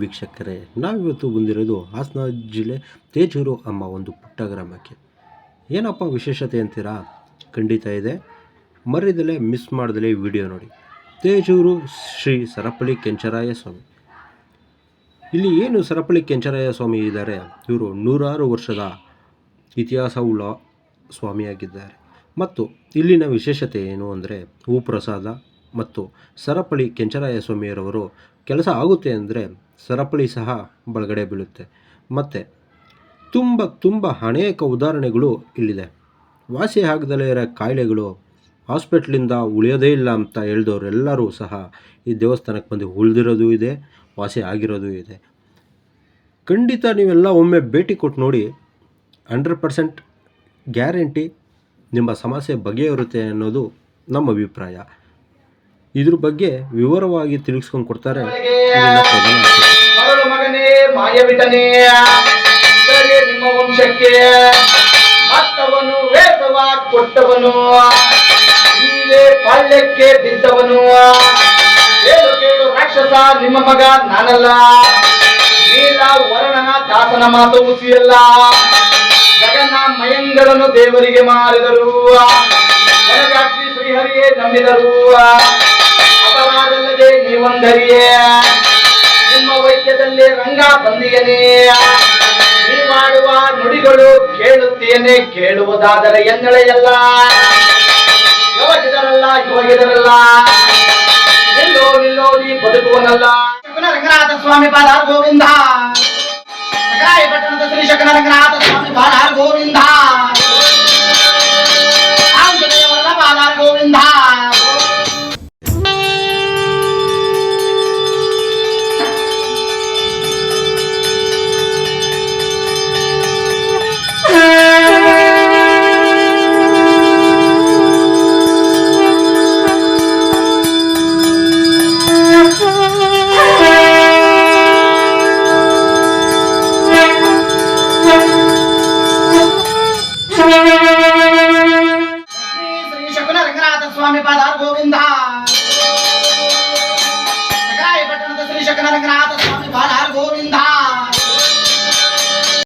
ವೀಕ್ಷಕರೇ, ನಾವಿವತ್ತು ಬಂದಿರೋದು ಹಾಸನ ಜಿಲ್ಲೆ ತೇಜೂರು ಅಮ್ಮ ಒಂದು ಪುಟ್ಟ ಗ್ರಾಮಕ್ಕೆ. ಏನಪ್ಪ ವಿಶೇಷತೆ ಅಂತೀರಾ? ಖಂಡಿತ ಇದೆ. ಮರ್ಯದಲ್ಲೇ ಮಿಸ್ ಮಾಡ್ದಲೇ ವಿಡಿಯೋ ನೋಡಿ. ತೇಜೂರು ಶ್ರೀ ಸರಪಳಿ ಕೆಂಚರಾಯ ಸ್ವಾಮಿ. ಇಲ್ಲಿ ಏನು ಸರಪಳಿ ಕೆಂಚರಾಯ ಸ್ವಾಮಿ ಇದ್ದಾರೆ? ಇವರು ನೂರಾರು ವರ್ಷದ ಇತಿಹಾಸವುಳ್ಳ ಸ್ವಾಮಿಯಾಗಿದ್ದಾರೆ. ಮತ್ತು ಇಲ್ಲಿನ ವಿಶೇಷತೆ ಏನು ಅಂದರೆ ಹೂಪ್ರಸಾದ ಮತ್ತು ಸರಪಳಿ ಕೆಂಚರಾಯ ಸ್ವಾಮಿಯರವರು ಕೆಲಸ ಆಗುತ್ತೆ ಅಂದರೆ ಸರಪಳಿ ಸಹ ಬಳಗಡೆ ಬೀಳುತ್ತೆ. ಮತ್ತು ತುಂಬ ತುಂಬ ಅನೇಕ ಉದಾಹರಣೆಗಳು ಇಲ್ಲಿದೆ. ವಾಸಿ ಆಗದಲ್ಲೇ ಇರೋ ಕಾಯಿಲೆಗಳು ಹಾಸ್ಪಿಟ್ಲಿಂದ ಉಳಿಯೋದೇ ಇಲ್ಲ ಅಂತ ಹೇಳಿದವರೆಲ್ಲರೂ ಸಹ ಈ ದೇವಸ್ಥಾನಕ್ಕೆ ಬಂದು ಉಳಿದಿರೋದು ಇದೆ, ವಾಸಿ ಆಗಿರೋದು ಇದೆ. ಖಂಡಿತ ನೀವೆಲ್ಲ ಒಮ್ಮೆ ಭೇಟಿ ಕೊಟ್ಟು ನೋಡಿ, ಹಂಡ್ರೆಡ್ ಪರ್ಸೆಂಟ್ ಗ್ಯಾರಂಟಿ ನಿಮ್ಮ ಸಮಸ್ಯೆ ಬಗೆಯಿರುತ್ತೆ ಅನ್ನೋದು ನಮ್ಮ ಅಭಿಪ್ರಾಯ. ಇದ್ರ ಬಗ್ಗೆ ವಿವರವಾಗಿ ತಿಳಿಸ್ಕೊಂಡು ಕೊಡ್ತಾರೆ ಕೊಟ್ಟವನು. ನೀವೇ ಪಾಳ್ಯಕ್ಕೆ ಬಿದ್ದವನು. ಕೇಳು ಕೇಳು ರಾಕ್ಷಸ ನಿಮ್ಮ ಮಗ ನಾನಲ್ಲ. ನೀಲ ವರ್ಣನ ದಾಸನ ಮಾತು ಉಸಿಯಲ್ಲ ಗಗನ ಮಯಂಗಳನ್ನು ದೇವರಿಗೆ ಮಾರಿದರು. ಶ್ರೀಹರಿಯೇ ನಂಬಿದರು ನಿಮ್ಮ ವೈದ್ಯದಲ್ಲಿ ರಂಗ ಬಂದಿಯನೇ. ನೀ ಮಾಡುವ ನುಡಿಗಳು ಕೇಳುತ್ತೇನೆ ಕೇಳುವುದಾದರೆ ಎನ್ನಳೆಯಲ್ಲ ಯುವಕಿದರಲ್ಲ ಯುವಗಿದರಲ್ಲ ನಿಲ್ಲೋ ನಿಲ್ಲೋ, ನೀ ಬದುಕುವನಲ್ಲ. ರಂಗನಾಥ ಸ್ವಾಮಿ ಪಾದ ಗೋವಿಂದ. ಶ್ರೀ ಶಕನ ರಂಗನಾಥ